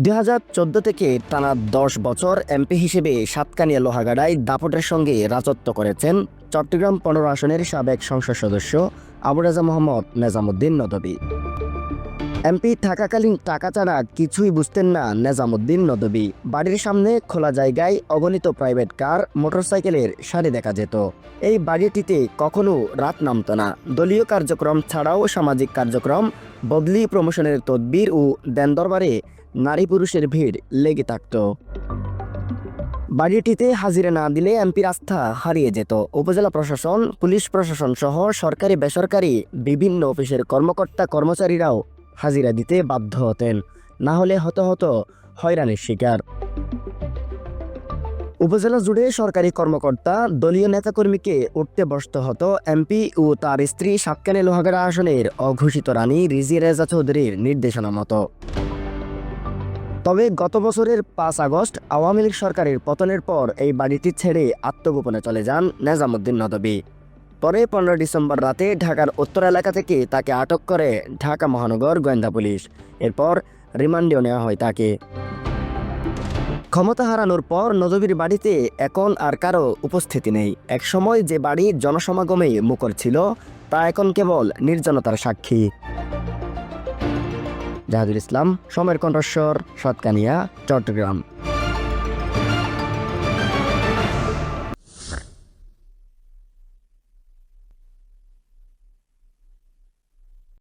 দুই হাজার চোদ্দ থেকে টানা দশ বছর এমপি হিসেবে সাতকানিয়া লোহাগাড়ায় দাপটের সঙ্গে রাজত্ব করেছেন চট্টগ্রাম পনেরো আসনের সাবেক সংসদ সদস্য আবু রাজা মোহাম্মদ নেজামুদ্দিন নদবী এমপি থাকাকালীন টাকা ছাড়া কিছুই বুঝতেন না নেজামুদ্দিন নদবী বাড়ির সামনে খোলা জায়গায় অগণিত প্রাইভেট কার মোটরসাইকেলের সারি দেখা যেত। এই বাড়িটিতে কখনো রাত নামতো না। দলীয় কার্যক্রম ছাড়াও সামাজিক কার্যক্রম, বদলি প্রমোশনের তদবির ও দেন দরবারে নারী পুরুষের ভিড় লেগে থাকত। বাড়িটিতে হাজিরা না দিলে এমপির আস্থা হারিয়ে যেত। উপজেলা প্রশাসন, পুলিশ প্রশাসন সহ সরকারি বেসরকারি বিভিন্ন অফিসের কর্মকর্তা কর্মচারীরাও হাজিরা দিতে বাধ্য হতেন। না হলে হতো হতো হয়রানির শিকার। উপজেলা জুড়ে সরকারি কর্মকর্তা, দলীয় নেতাকর্মীকে উঠতে বসতে হতো এমপি ও তার স্ত্রী সাতকানে লোহাগাড়া আসনের অঘোষিত রানী রিজি রেজা চৌধুরীর নির্দেশনা মতো। তবে গত বছরের পাঁচ আগস্ট আওয়ামী লীগ সরকারের পতনের পর এই বাড়িটি ছেড়ে আত্মগোপনে চলে যান নেজামুদ্দিন নদবী। পরে পনেরো ডিসেম্বর রাতে ঢাকার উত্তর এলাকা থেকে তাকে আটক করে ঢাকা মহানগর গোয়েন্দা পুলিশ। এরপর রিমান্ডেও নেওয়া হয় তাকে। ক্ষমতা হারানোর পর নদবীর বাড়িতে এখন আর কারও উপস্থিতি নেই। একসময় যে বাড়ি জনসমাগমে মুখর ছিল, তা এখন কেবল নির্জনতার সাক্ষী। জাহাদুল ইসলাম, সময়ের কণ্ঠস্বর, সৎকানিয়া, চট্টগ্রাম।